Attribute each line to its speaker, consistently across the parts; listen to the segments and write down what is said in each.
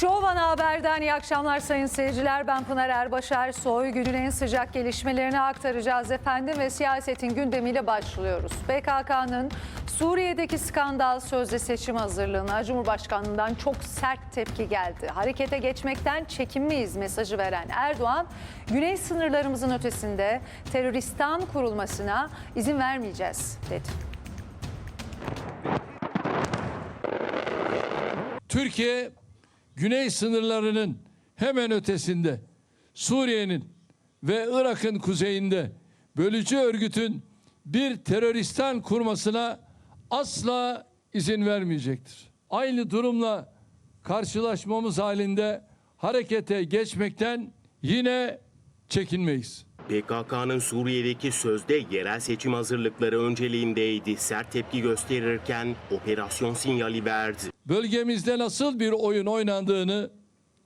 Speaker 1: Şov Ana Haber'den iyi akşamlar sayın seyirciler. Ben Pınar Erbaşar Soy. Günün en sıcak gelişmelerini aktaracağız efendim ve siyasetin gündemiyle başlıyoruz. PKK'nın Suriye'deki skandal sözde seçim hazırlığına Cumhurbaşkanlığından çok sert tepki geldi. Harekete geçmekten çekinmeyiz mesajı veren Erdoğan, güney sınırlarımızın ötesinde teröristan kurulmasına izin vermeyeceğiz dedi.
Speaker 2: Türkiye güney sınırlarının hemen ötesinde Suriye'nin ve Irak'ın kuzeyinde bölücü örgütün bir teröristan kurmasına asla izin vermeyecektir. Aynı durumla karşılaşmamız halinde harekete geçmekten yine çekinmeyiz.
Speaker 3: PKK'nın Suriye'deki sözde yerel seçim hazırlıkları önceliğindeydi. Sert tepki gösterirken operasyon sinyali verdi.
Speaker 2: Bölgemizde nasıl bir oyun oynandığını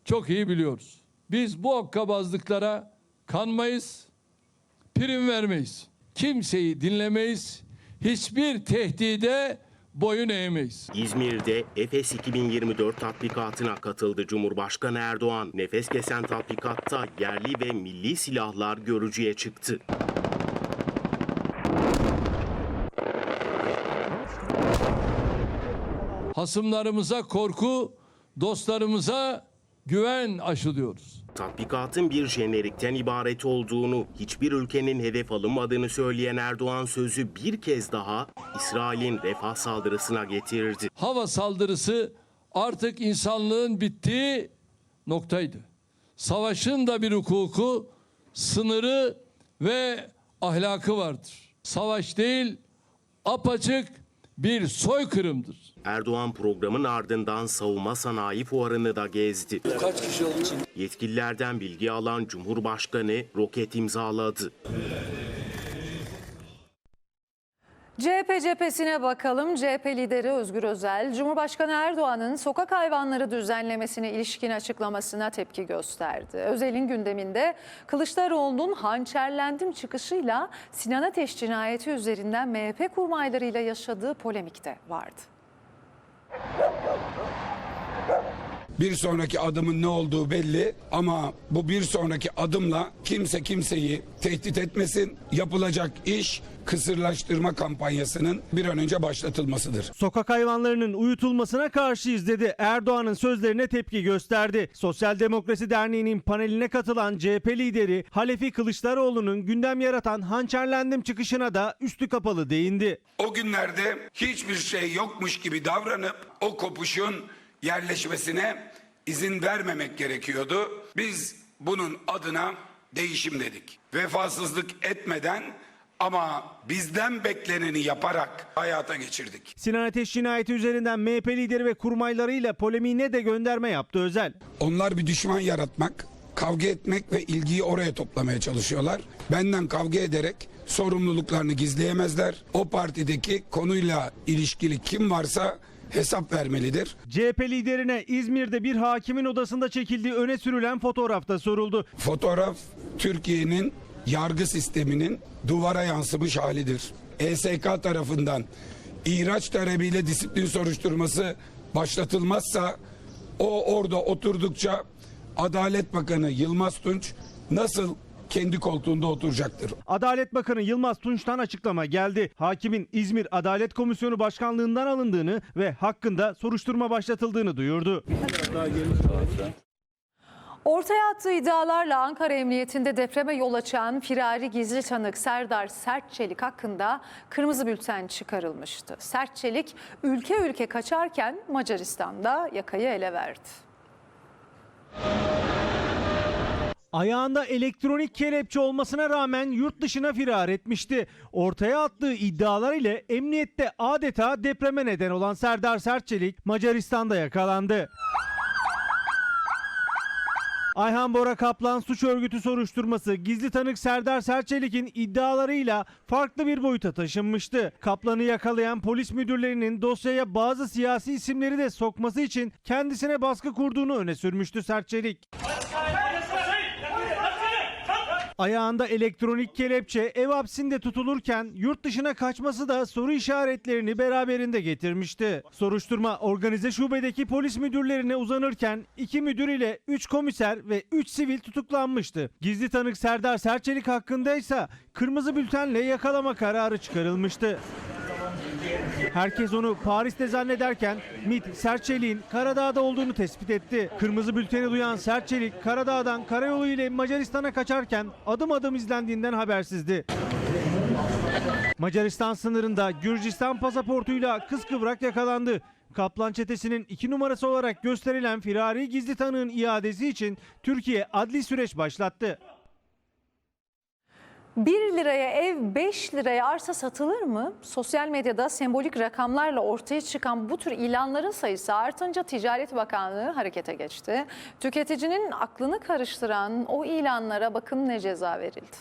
Speaker 2: çok iyi biliyoruz. Biz bu hokkabazlıklara kanmayız, prim vermeyiz. Kimseyi dinlemeyiz, hiçbir tehdide boyun eğmeyiz.
Speaker 3: İzmir'de Efes 2024 tatbikatına katıldı Cumhurbaşkanı Erdoğan. Nefes kesen tatbikatta yerli ve milli silahlar görücüye çıktı.
Speaker 2: Hasımlarımıza korku, dostlarımıza güven aşılıyoruz.
Speaker 3: Tatbikatın bir jenerikten ibaret olduğunu, hiçbir ülkenin hedef alınmadığını söyleyen Erdoğan sözü bir kez daha İsrail'in refah saldırısına getirdi.
Speaker 2: Hava saldırısı artık insanlığın bittiği noktaydı. Savaşın da bir hukuku, sınırı ve ahlakı vardır. Savaş değil, apaçık bir soykırımdır.
Speaker 3: Erdoğan programın ardından savunma sanayi fuarını da gezdi.
Speaker 2: Kaç kişi olduğu için?
Speaker 3: Yetkililerden bilgi alan Cumhurbaşkanı roket imzaladı.
Speaker 1: CHP cephesine bakalım. CHP lideri Özgür Özel, Cumhurbaşkanı Erdoğan'ın sokak hayvanları düzenlemesine ilişkin açıklamasına tepki gösterdi. Özel'in gündeminde Kılıçdaroğlu'nun hançerlendim çıkışıyla Sinan Ateş cinayeti üzerinden MHP kurmaylarıyla yaşadığı polemik de vardı.
Speaker 4: Bir sonraki adımın ne olduğu belli ama bu bir sonraki adımla kimse kimseyi tehdit etmesin. Yapılacak iş kısırlaştırma kampanyasının bir an önce başlatılmasıdır.
Speaker 5: Sokak hayvanlarının uyutulmasına karşıyız dedi. Erdoğan'ın sözlerine tepki gösterdi. Sosyal Demokrasi Derneği'nin paneline katılan CHP lideri Halefi Kılıçdaroğlu'nun gündem yaratan hançerlendim çıkışına da üstü kapalı değindi.
Speaker 4: O günlerde hiçbir şey yokmuş gibi davranıp o kopuşun yerleşmesine izin vermemek gerekiyordu. Biz bunun adına değişim dedik. Vefasızlık etmeden ama bizden bekleneni yaparak hayata geçirdik.
Speaker 5: Sinan Ateş cinayeti üzerinden MHP lideri ve kurmaylarıyla polemiğine de gönderme yaptı Özel.
Speaker 4: Onlar bir düşman yaratmak, kavga etmek ve ilgiyi oraya toplamaya çalışıyorlar. Benden kavga ederek sorumluluklarını gizleyemezler. O partideki konuyla ilişkili kim varsa hesap vermelidir.
Speaker 5: CHP liderine İzmir'de bir hakimin odasında çekildiği öne sürülen fotoğrafta soruldu.
Speaker 4: Fotoğraf Türkiye'nin yargı sisteminin duvara yansımış halidir. ESK tarafından ihraç talebiyle disiplin soruşturması başlatılmazsa o orada oturdukça Adalet Bakanı Yılmaz Tunç nasıl kendi koltuğunda oturacaktır.
Speaker 5: Adalet Bakanı Yılmaz Tunç'tan açıklama geldi. Hakimin İzmir Adalet Komisyonu Başkanlığından alındığını ve hakkında soruşturma başlatıldığını duyurdu.
Speaker 1: Ortaya attığı iddialarla Ankara Emniyetinde depreme yol açan firari gizli tanık Serdar Sertçelik hakkında kırmızı bülten çıkarılmıştı. Sertçelik ülke ülke kaçarken Macaristan'da yakayı ele verdi.
Speaker 5: Ayağında elektronik kelepçe olmasına rağmen yurt dışına firar etmişti. Ortaya attığı iddialar ile emniyette adeta depreme neden olan Serdar Sertçelik Macaristan'da yakalandı. Ayhan Bora Kaplan suç örgütü soruşturması gizli tanık Serdar Serçelik'in iddialarıyla farklı bir boyuta taşınmıştı. Kaplan'ı yakalayan polis müdürlerinin dosyaya bazı siyasi isimleri de sokması için kendisine baskı kurduğunu öne sürmüştü Serçelik. Ayağında elektronik kelepçe ev hapsinde tutulurken yurt dışına kaçması da soru işaretlerini beraberinde getirmişti. Soruşturma organize şubedeki polis müdürlerine uzanırken iki müdür ile 3 komiser ve 3 sivil tutuklanmıştı. Gizli tanık Serdar Serçelik hakkında ise kırmızı bültenle yakalama kararı çıkarılmıştı. Herkes onu Paris'te zannederken MİT Serçelik'in Karadağ'da olduğunu tespit etti. Kırmızı bülteni duyan Serçelik Karadağ'dan karayolu ile Macaristan'a kaçarken adım adım izlendiğinden habersizdi. Macaristan sınırında Gürcistan pasaportuyla kıskıvrak yakalandı. Kaplan çetesinin iki numarası olarak gösterilen firari gizli tanığın iadesi için Türkiye adli süreç başlattı.
Speaker 1: 1 liraya ev 5 liraya arsa satılır mı? Sosyal medyada sembolik rakamlarla ortaya çıkan bu tür ilanların sayısı artınca Ticaret Bakanlığı harekete geçti. Tüketicinin aklını karıştıran o ilanlara bakın ne ceza verildi.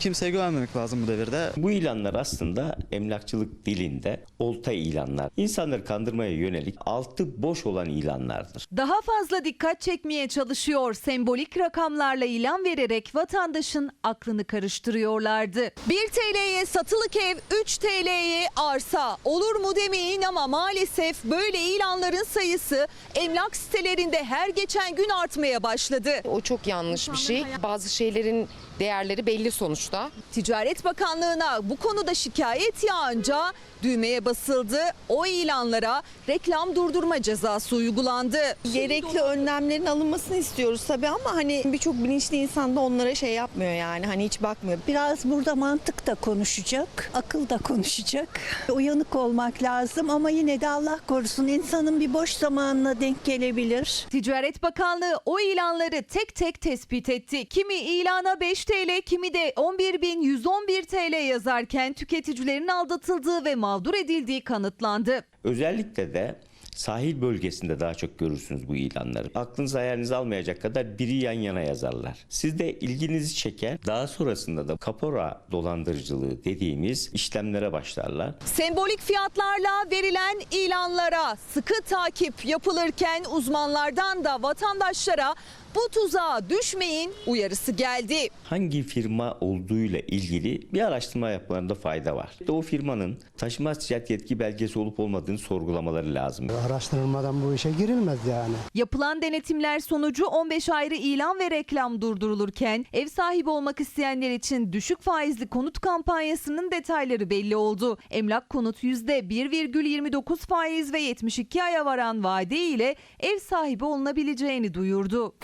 Speaker 6: Kimseye güvenmemek lazım bu devirde.
Speaker 7: Bu ilanlar aslında emlakçılık dilinde olta ilanlar. İnsanları kandırmaya yönelik altı boş olan ilanlardır.
Speaker 8: Daha fazla dikkat çekmeye çalışıyor. Sembolik rakamlarla ilan vererek vatandaşın aklını karıştırıyorlardı. 1 TL'ye satılık ev, 3 TL'ye arsa. Olur mu demeyin ama maalesef böyle ilanların sayısı emlak sitelerinde her geçen gün artmaya başladı.
Speaker 9: O çok yanlış bir şey. Bazı şeylerin değerleri belli sonuçta.
Speaker 8: Ticaret Bakanlığı'na bu konuda şikayet yağınca düğmeye basıldı. O ilanlara reklam durdurma cezası uygulandı.
Speaker 10: Gerekli önlemlerin alınmasını istiyoruz tabii ama hani birçok bilinçli insan da onlara şey yapmıyor yani hani hiç bakmıyor.
Speaker 11: Biraz burada mantık da konuşacak, akıl da konuşacak. Uyanık olmak lazım ama yine de Allah korusun insanın bir boş zamanına denk gelebilir.
Speaker 8: Ticaret Bakanlığı o ilanları tek tek tespit etti. Kimi ilana 5 TL, kimi de 11.111 TL yazarken tüketicilerin aldatıldığı ve mağdur edildiği kanıtlandı.
Speaker 7: Özellikle de sahil bölgesinde daha çok görürsünüz bu ilanları. Aklınız hayaliniz almayacak kadar biri yan yana yazarlar. Sizde ilginizi çeken daha sonrasında da kapora dolandırıcılığı dediğimiz işlemlere başlarlar.
Speaker 8: Sembolik fiyatlarla verilen ilanlara sıkı takip yapılırken uzmanlardan da vatandaşlara bu tuzağa düşmeyin uyarısı geldi.
Speaker 7: Hangi firma olduğuyla ilgili bir araştırma yapmalarında fayda var. O firmanın taşıma ticaret yetki belgesi olup olmadığını sorgulamaları lazım.
Speaker 12: Araştırılmadan bu işe girilmez yani.
Speaker 8: Yapılan denetimler sonucu 15 ayrı ilan ve reklam durdurulurken ev sahibi olmak isteyenler için düşük faizli konut kampanyasının detayları belli oldu. Emlak konut %1,29 faiz ve 72 aya varan vade ile ev sahibi olunabileceğini duyurdu.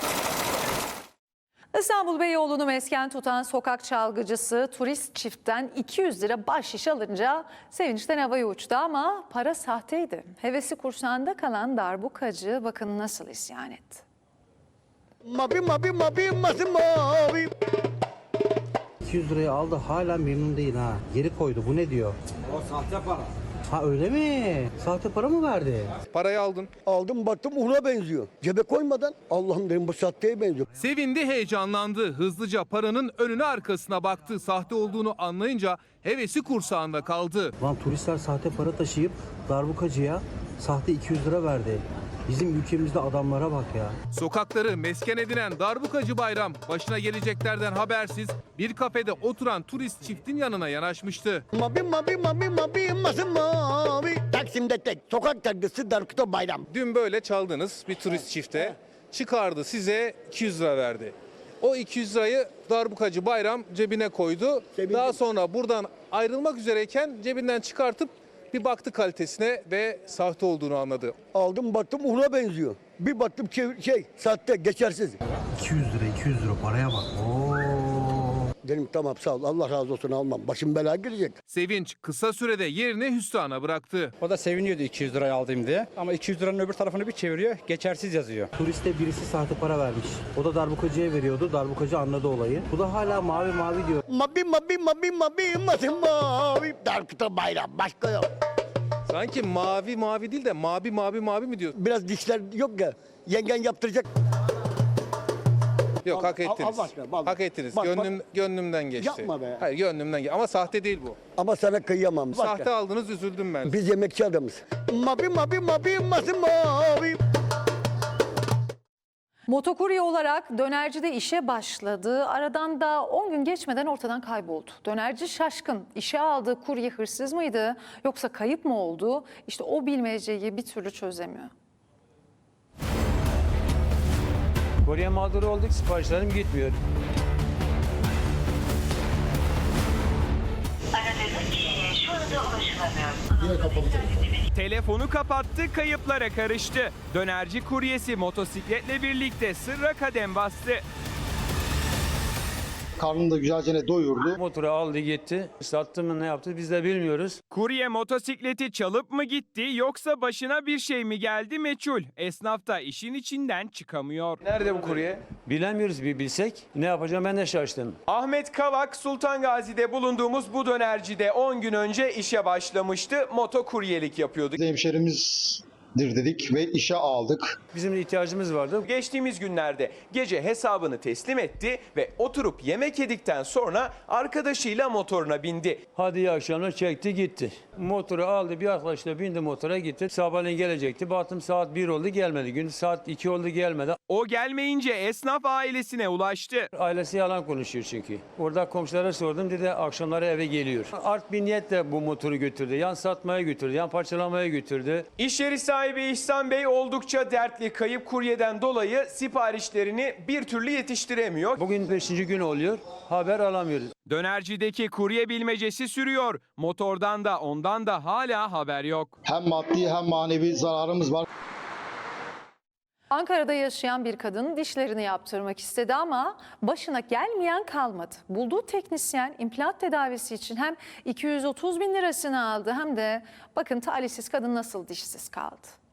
Speaker 1: İstanbul Beyoğlu'nu mesken tutan sokak çalgıcısı turist çiftten 200 lira bahşiş alınca sevinçten havaya uçtu ama para sahteydi. Hevesi kursağında kalan darbukacı bakın nasıl isyan etti.
Speaker 12: Mabi mabi mabi mabi mabi. 200 lirayı aldı hala memnun değil ha. Geri koydu bu ne diyor? O sahte para. Ha öyle mi? Sahte para mı verdi?
Speaker 13: Parayı aldın.
Speaker 12: Aldım baktım una benziyor. Cebe koymadan Allah'ım dedim bu sahteye benziyor.
Speaker 13: Sevindi, heyecanlandı. Hızlıca paranın önüne arkasına baktı. Sahte olduğunu anlayınca hevesi kursağında kaldı.
Speaker 12: Lan turistler sahte para taşıyıp darbukacıya sahte 200 lira verdi. Bizim ülkemizde adamlara bak ya.
Speaker 13: Sokakları mesken edinen darbukacı bayram başına geleceklerden habersiz bir kafede oturan turist çiftin yanına yanaşmıştı.
Speaker 12: Mabi mabi mabi mabi mabi mabi. Taksim'de tek sokak takısı Darkuto Bayram.
Speaker 13: Dün böyle çaldınız bir turist çifte. Çıkardı size 200 lira verdi. O 200 lirayı darbukacı bayram cebine koydu. Daha sonra buradan ayrılmak üzereyken cebinden çıkartıp bir baktı kalitesine ve sahte olduğunu anladı.
Speaker 12: Aldım baktım una benziyor. Bir baktım ki şey sahte geçersiz. 200 lira 200 lira paraya bak. Oo. Dedim tamam sağ ol Allah razı olsun almam. Başım belaya girecek.
Speaker 13: Sevinç kısa sürede yerini hüsrana bıraktı.
Speaker 6: O da seviniyordu 200 lirayı aldığım diye. Ama 200 liranın öbür tarafını bir çeviriyor. Geçersiz yazıyor.
Speaker 12: Turiste birisi sahte para vermiş. O da darbukacıya veriyordu. Darbukacı anladı olayı. Bu da hala mavi mavi diyor. Mavi mavi mavi mavi mavi mavi. Darkuto bayram başka yok.
Speaker 13: Sanki mavi mavi değil de mavi mavi mavi mi diyor?
Speaker 12: Biraz dişler yok ya. Yengen yaptıracak.
Speaker 13: Yok hak ettiniz.
Speaker 12: al başka, bak.
Speaker 13: Hak ettiniz.
Speaker 12: Bak, bak.
Speaker 13: Gönlüm, gönlümden geçti.
Speaker 12: Yapma be.
Speaker 13: Hayır gönlümden geçti. Ama sahte değil bu.
Speaker 12: Ama sana kıyamam.
Speaker 13: Sahte aldınız üzüldüm ben.
Speaker 12: Biz yemekçi adamız. Mavi mavi mavi mavi mavi.
Speaker 1: Motokurye olarak dönercide işe başladı. Aradan da 10 gün geçmeden ortadan kayboldu. Dönerci şaşkın. İşe aldığı kurye hırsız mıydı yoksa kayıp mı oldu? İşte o bilmeceyi bir türlü çözemiyor.
Speaker 14: Kurye mağduru olduk siparişlerim gitmiyor.
Speaker 13: Telefonu kapattı, kayıplara karıştı. Dönerci kuryesi motosikletle birlikte sırra kadem bastı.
Speaker 14: Karnını da güzelce doyurdu. Motoru aldı gitti. Sattı mı ne yaptı biz de bilmiyoruz.
Speaker 13: Kurye motosikleti çalıp mı gitti yoksa başına bir şey mi geldi meçhul. Esnaf da işin içinden çıkamıyor.
Speaker 15: Nerede bu kurye?
Speaker 14: Bilemiyoruz bir bilsek. Ne yapacağım ben de şaştım.
Speaker 13: Ahmet Kavak Sultan Gazi'de bulunduğumuz bu dönercide 10 gün önce işe başlamıştı. Motokuryelik yapıyordu.
Speaker 14: Hemşerimizdir dedik ve işe aldık. Bizim de ihtiyacımız vardı.
Speaker 13: Geçtiğimiz günlerde gece hesabını teslim etti ve oturup yemek yedikten sonra arkadaşıyla motoruna bindi.
Speaker 14: Hadi iyi akşamlar çekti gitti. Motoru aldı bir arkadaşla bindi motora gitti. Sabahleyin gelecekti. Baktım saat 1 oldu gelmedi. Gün saat 2 oldu gelmedi.
Speaker 13: O gelmeyince esnaf ailesine ulaştı.
Speaker 14: Ailesi yalan konuşuyor çünkü. Orada komşulara sordum dedi akşamları eve geliyor. Art bir niyetle bu motoru götürdü. Yan satmaya götürdü, yan parçalamaya götürdü.
Speaker 13: İş yeri sahibi İhsan Bey oldukça dertli kayıp kuryeden dolayı siparişlerini bir türlü yetiştiremiyor.
Speaker 14: Bugün 5. gün oluyor. Haber alamıyoruz.
Speaker 13: Dönercideki kurye bilmecesi sürüyor. Motordan da ondan da hala haber yok.
Speaker 14: Hem maddi hem manevi zararımız var.
Speaker 1: Ankara'da yaşayan bir kadın dişlerini yaptırmak istedi ama başına gelmeyen kalmadı. Bulduğu teknisyen implant tedavisi için hem 230 bin lirasını aldı hem de bakın talihsiz kadın nasıl dişsiz kaldı.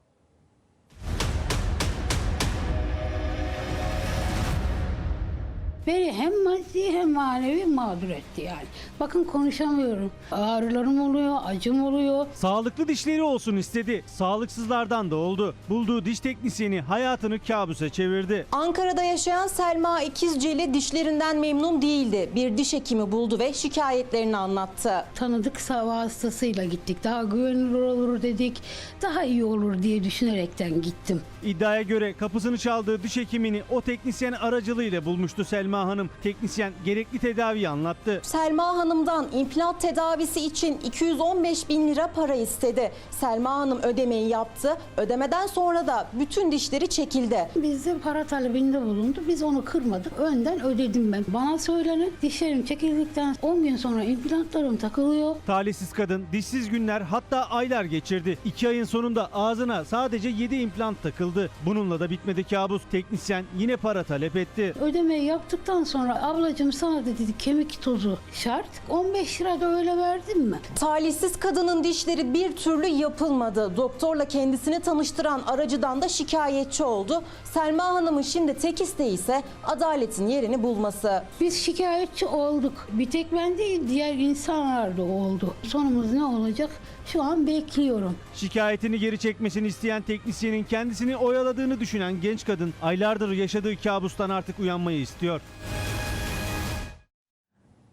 Speaker 16: Beni hem maddi hem manevi mağdur etti yani. Bakın konuşamıyorum. Ağrılarım oluyor, acım oluyor.
Speaker 5: Sağlıklı dişleri olsun istedi. Sağlıksızlardan da oldu. Bulduğu diş teknisyeni hayatını kabusa çevirdi.
Speaker 17: Ankara'da yaşayan Selma İkizceli dişlerinden memnun değildi. Bir diş hekimi buldu ve şikayetlerini anlattı.
Speaker 16: Tanıdık sava hastasıyla gittik. Daha güvenilir olur dedik. Daha iyi olur diye düşünerekten gittim.
Speaker 5: İddiaya göre kapısını çaldığı diş hekimini o teknisyen aracılığıyla bulmuştu Selma Hanım. Teknisyen gerekli tedaviyi anlattı.
Speaker 17: Selma Hanım'dan implant tedavisi için 215 bin lira para istedi. Selma Hanım ödemeyi yaptı. Ödemeden sonra da bütün dişleri çekildi.
Speaker 16: Bizde para talebinde bulundu. Biz onu kırmadık. Önden ödedim ben. Bana söylenen dişlerim çekildikten 10 gün sonra implantlarım takılıyor.
Speaker 5: Talihsiz kadın dişsiz günler hatta aylar geçirdi. İki ayın sonunda ağzına sadece 7 implant takıldı. Bununla da bitmedi kabus. Teknisyen yine para talep etti.
Speaker 16: Ödemeyi yaptıktan sonra ablacığım sana dedi kemik tozu şart. 15 lira da öyle verdim mi?
Speaker 17: Talihsiz kadının dişleri bir türlü yapılmadı. Doktorla kendisini tanıştıran aracıdan da şikayetçi oldu. Selma Hanım'ın şimdi tek isteği ise adaletin yerini bulması.
Speaker 16: Biz şikayetçi olduk. Bir tek ben değil diğer insanlar da oldu. Sonumuz ne olacak? Şu an bekliyorum.
Speaker 5: Şikayetini geri çekmesini isteyen teknisyenin kendisini oyaladığını düşünen genç kadın aylardır yaşadığı kabustan artık uyanmayı istiyor.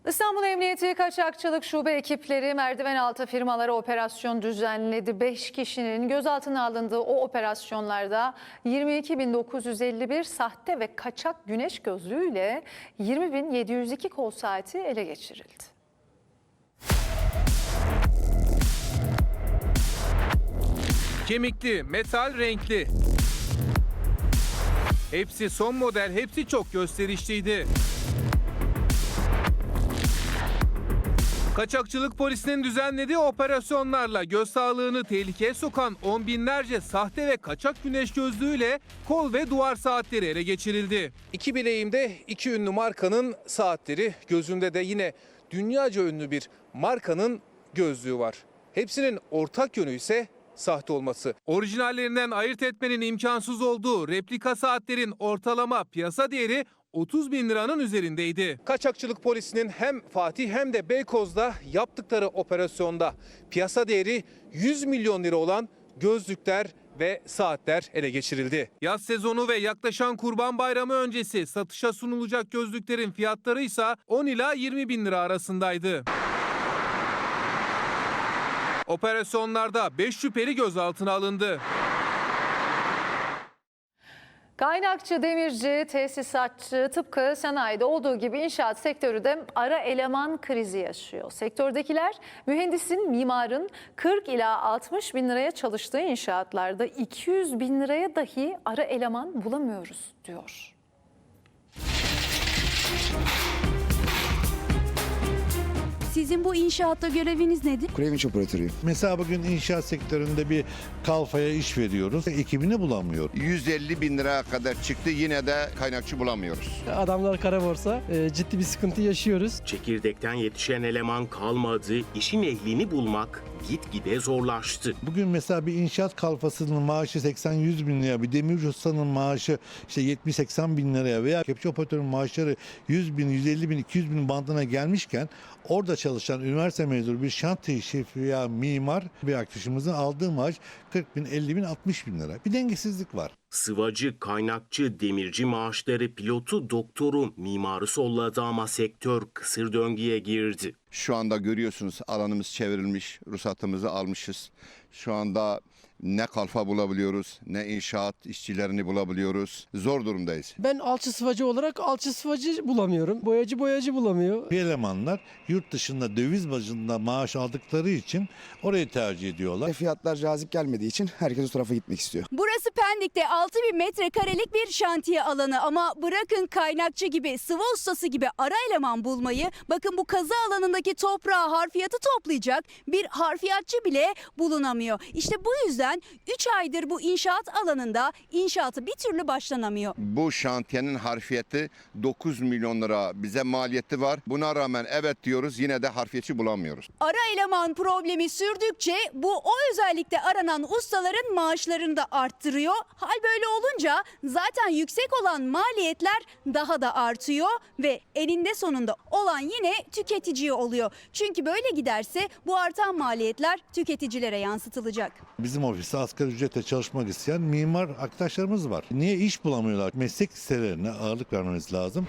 Speaker 1: İstanbul Emniyeti Kaçakçılık Şube ekipleri merdiven altı firmalara operasyon düzenledi. 5 kişinin gözaltına alındığı o operasyonlarda 22.951 sahte ve kaçak güneş gözlüğüyle 20.702 kol saati ele geçirildi.
Speaker 13: Kemikli, metal renkli. Hepsi son model, hepsi çok gösterişliydi. Kaçakçılık polisinin düzenlediği operasyonlarla göz sağlığını tehlikeye sokan on binlerce sahte ve kaçak güneş gözlüğüyle kol ve duvar saatleri ele geçirildi. İki bileğimde iki ünlü markanın saatleri, gözümde de yine dünyaca ünlü bir markanın gözlüğü var. Hepsinin ortak yönü ise sahte olması. Orijinallerinden ayırt etmenin imkansız olduğu replika saatlerin ortalama piyasa değeri 30 bin liranın üzerindeydi. Kaçakçılık polisinin hem Fatih hem de Beykoz'da yaptıkları operasyonda piyasa değeri 100 milyon lira olan gözlükler ve saatler ele geçirildi. Yaz sezonu ve yaklaşan Kurban Bayramı öncesi satışa sunulacak gözlüklerin fiyatları ise 10 ila 20 bin lira arasındaydı. Operasyonlarda 5 şüpheli gözaltına alındı.
Speaker 1: Kaynakçı, demirci, tesisatçı tıpkı sanayide olduğu gibi inşaat sektörü de ara eleman krizi yaşıyor. Sektördekiler mühendisin, mimarın 40 ila 60 bin liraya çalıştığı inşaatlarda 200 bin liraya dahi ara eleman bulamıyoruz diyor.
Speaker 18: Sizin bu inşaatta göreviniz nedir?
Speaker 19: Kurevinç operatörüyüm.
Speaker 14: Mesela bugün inşaat sektöründe bir kalfaya iş veriyoruz. Ekibini bulamıyor.
Speaker 19: 150 bin liraya kadar çıktı yine de kaynakçı bulamıyoruz.
Speaker 20: Adamlar kara borsa ciddi bir sıkıntı yaşıyoruz.
Speaker 3: Çekirdekten yetişen eleman kalmadı, işin ehlini bulmak gitgide zorlaştı.
Speaker 14: Bugün mesela bir inşaat kalfasının maaşı 80-100 bin liraya, bir demirci ustanın maaşı işte 70-80 bin liraya veya kepçe operatörün maaşları 100 bin, 150 bin, 200 bin bandına gelmişken orada çalışan üniversite mezunu bir şantiye şefi veya mimar bir arkadaşımızın aldığı maaş 40 bin, 50 bin, 60 bin lira. Bir dengesizlik var.
Speaker 3: Sıvacı, kaynakçı, demirci maaşları pilotu, doktoru, mimarı solladı ama sektör kısır döngüye girdi.
Speaker 19: Şu anda görüyorsunuz alanımız çevrilmiş, ruhsatımızı almışız. Şu anda ne kalfa bulabiliyoruz, ne inşaat işçilerini bulabiliyoruz. Zor durumdayız.
Speaker 20: Ben alçı sıvacı olarak alçı sıvacı bulamıyorum. Boyacı boyacı bulamıyor.
Speaker 14: Bir elemanlar yurt dışında döviz bazında maaş aldıkları için orayı tercih ediyorlar.
Speaker 19: Fiyatlar cazip gelmediği için herkes o tarafa gitmek istiyor.
Speaker 18: Burası Pendik'te 6000 metrekarelik bir şantiye alanı ama bırakın kaynakçı gibi, sıvı ustası gibi ara eleman bulmayı, bakın bu kazı alanındaki toprağı harfiyatı toplayacak bir harfiyatçı bile bulunamıyor. İşte bu yüzden 3 aydır bu inşaat alanında inşaatı bir türlü başlanamıyor.
Speaker 19: Bu şantiyenin harfiyeti 9 milyon lira bize maliyeti var. Buna rağmen evet diyoruz yine de harfiyatçı bulamıyoruz.
Speaker 18: Ara eleman problemi sürdükçe bu o özellikle aranan ustaların maaşlarını da arttırıyor. Hal böyle olunca zaten yüksek olan maliyetler daha da artıyor ve eninde sonunda olan yine tüketiciye oluyor. Çünkü böyle giderse bu artan maliyetler tüketicilere yansıtılacak.
Speaker 14: Bizim ofiste asgari ücretle çalışmak isteyen mimar arkadaşlarımız var. Niye iş bulamıyorlar? Meslek liselerine ağırlık vermemiz lazım.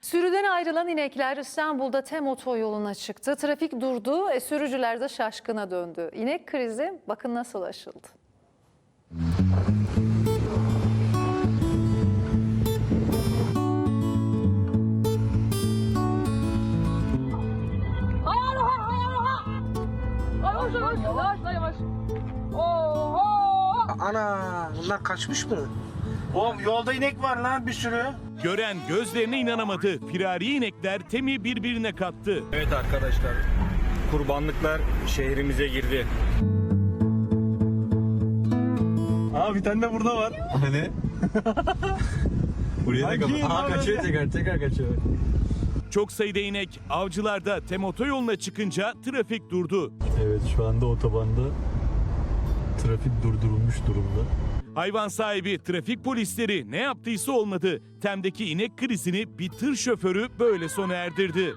Speaker 1: Sürüden ayrılan inekler İstanbul'da TEM otoyoluna çıktı. Trafik durdu, e, sürücüler de şaşkına döndü. İnek krizi bakın nasıl aşıldı.
Speaker 14: Ana bunlar kaçmış mı? Oğlum yolda inek var lan bir sürü.
Speaker 21: Gören gözlerine inanamadı. Firari inekler temi birbirine kattı.
Speaker 20: Evet arkadaşlar kurbanlıklar şehrimize girdi. Aa bir tane de burada var. Hani? Buraya da kapat. Aa kaçıyor tekrar tekrar kaçıyor. Çok sayıda inek avcılarda tem otoyoluna çıkınca trafik durdu.
Speaker 22: Evet şu anda otobanda trafik durdurulmuş durumda.
Speaker 21: Hayvan sahibi trafik polisleri ne yaptıysa olmadı. Tem'deki inek krizini bir tır şoförü böyle sona erdirdi.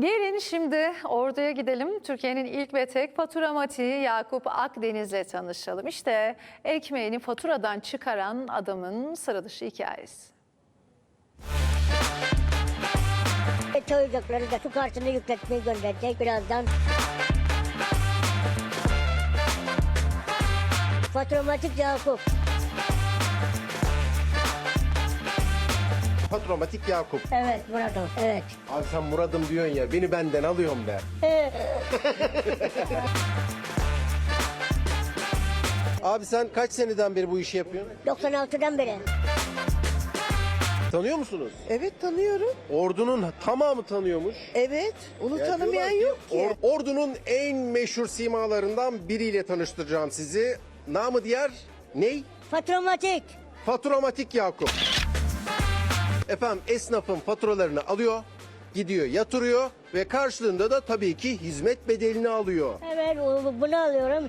Speaker 1: Gelin şimdi orduya gidelim. Türkiye'nin ilk ve tek faturamatiği Yakup Akdeniz'le tanışalım. İşte ekmeğini faturadan çıkaran adamın sıra dışı hikayesi.
Speaker 23: Çocukları da su kartını yükletmeye gönderecek birazdan. Faturamatik Yakup.
Speaker 19: Patromatik Yakup.
Speaker 23: Evet Murat'ım evet.
Speaker 19: Abi sen Murad'ım diyorsun ya beni benden alıyorum be. Abi sen kaç seneden beri bu işi yapıyorsun?
Speaker 23: 96'dan beri.
Speaker 19: Tanıyor musunuz?
Speaker 23: Evet tanıyorum.
Speaker 19: Ordunun tamamı tanıyormuş.
Speaker 23: Evet. Onu
Speaker 19: Ya diyorlar Or- ordunun en meşhur simalarından biriyle tanıştıracağım sizi. Namı diğer ney?
Speaker 23: Faturamatik.
Speaker 19: Faturamatik Yakup. Efendim esnafın faturalarını alıyor, gidiyor yatırıyor ve karşılığında da tabii ki hizmet bedelini alıyor.
Speaker 23: Evet bunu alıyorum.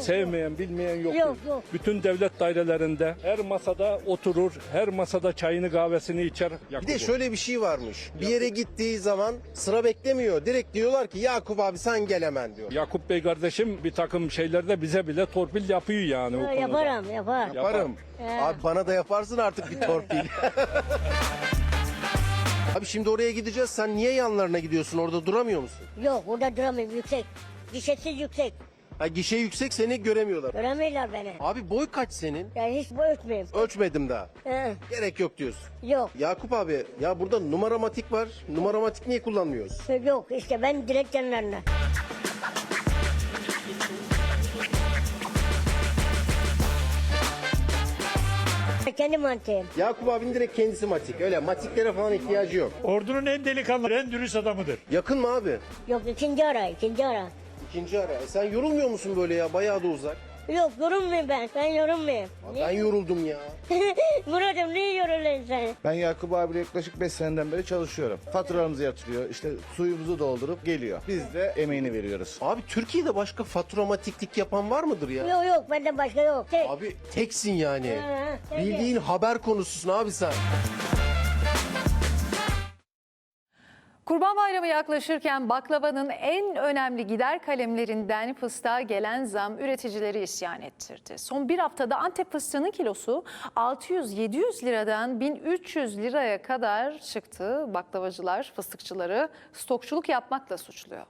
Speaker 22: Sevmeyen bilmeyen yok.
Speaker 23: Yok yok.
Speaker 22: Bütün devlet dairelerinde her masada oturur, her masada çayını kahvesini içer.
Speaker 19: Bir de şöyle bir şey varmış. Bir yere gittiği zaman sıra beklemiyor. Direkt diyorlar ki Yakup abi sen gel hemen diyor.
Speaker 22: Yakup Bey kardeşim bir takım şeylerde bize bile torpil yapıyor yani o konuda.
Speaker 23: Yaparım yapar.
Speaker 19: Yaparım.
Speaker 23: He.
Speaker 19: Abi bana da yaparsın artık bir torpil. Abi şimdi oraya gideceğiz. Sen niye yanlarına gidiyorsun? Orada duramıyor musun?
Speaker 23: Yok burada duramıyorum yüksek. Gişesiz yüksek.
Speaker 19: Ha gişe yüksek seni göremiyorlar.
Speaker 23: Göremiyorlar beni.
Speaker 19: Abi boy kaç senin?
Speaker 23: Yani hiç boy ölçmeyeyim.
Speaker 19: Ölçmedim daha.
Speaker 23: Hı,
Speaker 19: Gerek yok diyorsun.
Speaker 23: Yok.
Speaker 19: Yakup abi ya burada numaramatik var. Numaramatik niye kullanmıyoruz?
Speaker 23: Yok işte ben direkt yanlarına. Kendi mantığım.
Speaker 19: Yakup abinin direkt kendisi matik. Öyle matiklere falan ihtiyacı yok.
Speaker 24: Ordunun en delikanlı, en dürüst adamıdır.
Speaker 19: Yakın mı abi?
Speaker 23: Yok ikinci ara ikinci ara.
Speaker 19: İkinci ara. E sen yorulmuyor musun böyle ya? Bayağı da uzak.
Speaker 23: Yok yorulmayayım ben. Ben yorulmayayım.
Speaker 19: Ben yoruldum ya.
Speaker 23: Murat'ım niye yoruluyorsun sen?
Speaker 15: Ben Yakup abiyle yaklaşık 5 seneden beri çalışıyorum. Faturalarımızı yatırıyor, işte suyumuzu doldurup geliyor. Biz de emeğini veriyoruz.
Speaker 19: Abi Türkiye'de başka faturamatiklik yapan var mıdır ya?
Speaker 23: Yok yok benden başka yok. Tek.
Speaker 19: Abi teksin yani.
Speaker 23: Ha.
Speaker 19: Bildiğin haber konususun abi sen.
Speaker 1: Kurban Bayramı yaklaşırken baklavanın en önemli gider kalemlerinden fıstığa gelen zam üreticileri isyan ettirdi. Son bir haftada Antep fıstığının kilosu 600-700 liradan 1300 liraya kadar çıktı. Baklavacılar fıstıkçıları stokçuluk yapmakla suçluyor.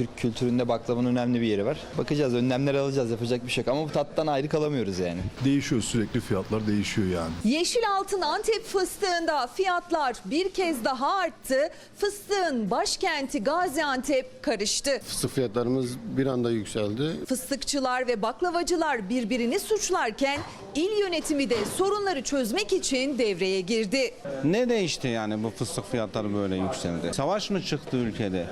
Speaker 25: Türk kültüründe baklavanın önemli bir yeri var. Bakacağız, önlemler alacağız, yapacak bir şey yok. Ama bu tattan ayrı kalamıyoruz yani.
Speaker 24: Değişiyor sürekli fiyatlar değişiyor yani.
Speaker 8: Yeşil altın Antep fıstığında fiyatlar bir kez daha arttı. Fıstığın başkenti Gaziantep karıştı.
Speaker 26: Fıstık fiyatlarımız bir anda yükseldi.
Speaker 8: Fıstıkçılar ve baklavacılar birbirini suçlarken il yönetimi de sorunları çözmek için devreye girdi.
Speaker 15: Ne değişti yani bu fıstık fiyatları böyle yükseldi? Savaş mı çıktı ülkede?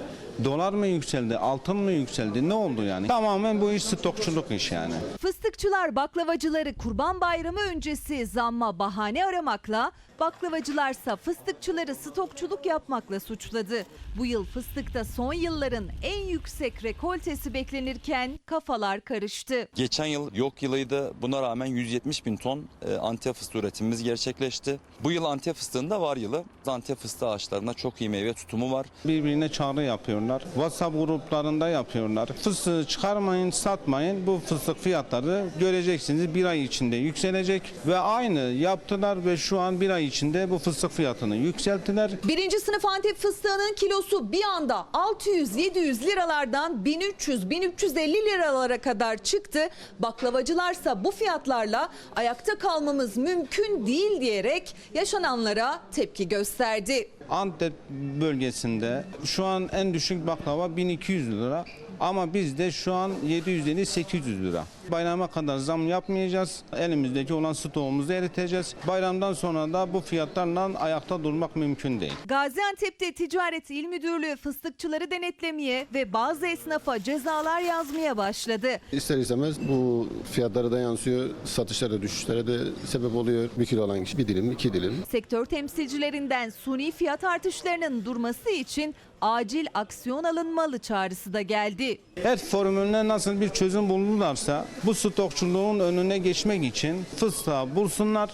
Speaker 15: Dolar mı yükseldi? Altın mı yükseldi? Ne oldu yani? Tamamen bu iş stokçuluk iş yani.
Speaker 8: Fıstıkçılar baklavacıları Kurban Bayramı öncesi zamma bahane aramakla, baklavacılarsa fıstıkçıları stokçuluk yapmakla suçladı. Bu yıl fıstıkta son yılların en yüksek rekoltesi beklenirken kafalar karıştı.
Speaker 25: Geçen yıl yok yılıydı. Buna rağmen 170 bin ton e, Antep fıstığı üretimimiz gerçekleşti. Bu yıl Antep fıstığında var yılı. Antep fıstığı ağaçlarında çok iyi meyve tutumu var.
Speaker 15: Birbirine çağrı yapıyorlar. WhatsApp gruplarında yapıyorlar. Fıstığı çıkarmayın, satmayın. Bu fıstık fiyatları göreceksiniz bir ay içinde yükselecek. Ve aynı yaptılar ve şu an bir ay içinde bu fıstık fiyatını yükselttiler.
Speaker 8: Birinci sınıf Antep fıstığının kilosu bir anda 600-700 liralardan 1300-1350 liralara kadar çıktı. Baklavacılarsa bu fiyatlarla ayakta kalmamız mümkün değil diyerek yaşananlara tepki gösterdi.
Speaker 15: Antep bölgesinde şu an en düşük baklava 1200 lira. Ama bizde şu an 750-800 lira. Bayrama kadar zam yapmayacağız. Elimizdeki olan stoğumuzu eriteceğiz. Bayramdan sonra da bu fiyatlarla ayakta durmak mümkün değil.
Speaker 8: Gaziantep'te Ticaret İl Müdürlüğü fıstıkçıları denetlemeye ve bazı esnafa cezalar yazmaya başladı.
Speaker 26: İster istemez bu fiyatlara da yansıyor. Satışlara düşüşlere de sebep oluyor. Bir kilo olan kişi bir dilim, iki dilim.
Speaker 8: Sektör temsilcilerinden suni fiyat artışlarının durması için acil aksiyon alınmalı çağrısı da geldi.
Speaker 15: Et formülüne nasıl bir çözüm bulurlarsa bu stokçuluğun önüne geçmek için fıstığa bulsunlar.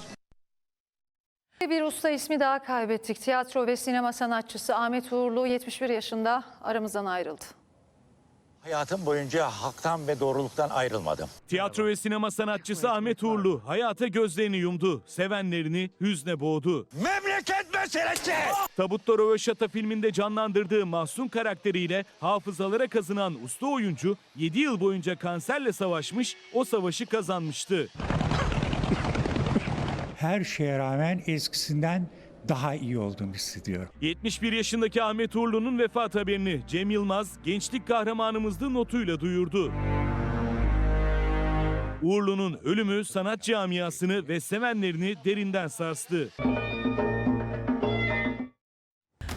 Speaker 1: Bir usta ismi daha kaybettik. Tiyatro ve sinema sanatçısı Ahmet Uğurlu 71 yaşında aramızdan ayrıldı.
Speaker 24: Hayatım boyunca haktan ve doğruluktan ayrılmadım.
Speaker 21: Tiyatro ve sinema sanatçısı Ahmet Uğurlu hayata gözlerini yumdu. Sevenlerini hüzne boğdu.
Speaker 24: Memleket meselesi!
Speaker 21: Tabutta Röveşata filminde canlandırdığı Mahsun karakteriyle hafızalara kazınan usta oyuncu 7 yıl boyunca kanserle savaşmış, o savaşı kazanmıştı.
Speaker 24: Her şeye rağmen eskisinden daha iyi olduğunu hissediyorum.
Speaker 21: 71 yaşındaki Ahmet Uğurlu'nun vefat haberini Cem Yılmaz gençlik kahramanımızdı notuyla duyurdu. Uğurlu'nun ölümü sanat camiasını ve sevenlerini derinden sarstı.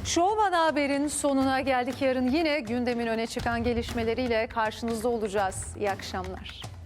Speaker 1: Şovman Haber'in sonuna geldik. Yarın yine gündemin öne çıkan gelişmeleriyle karşınızda olacağız. İyi akşamlar.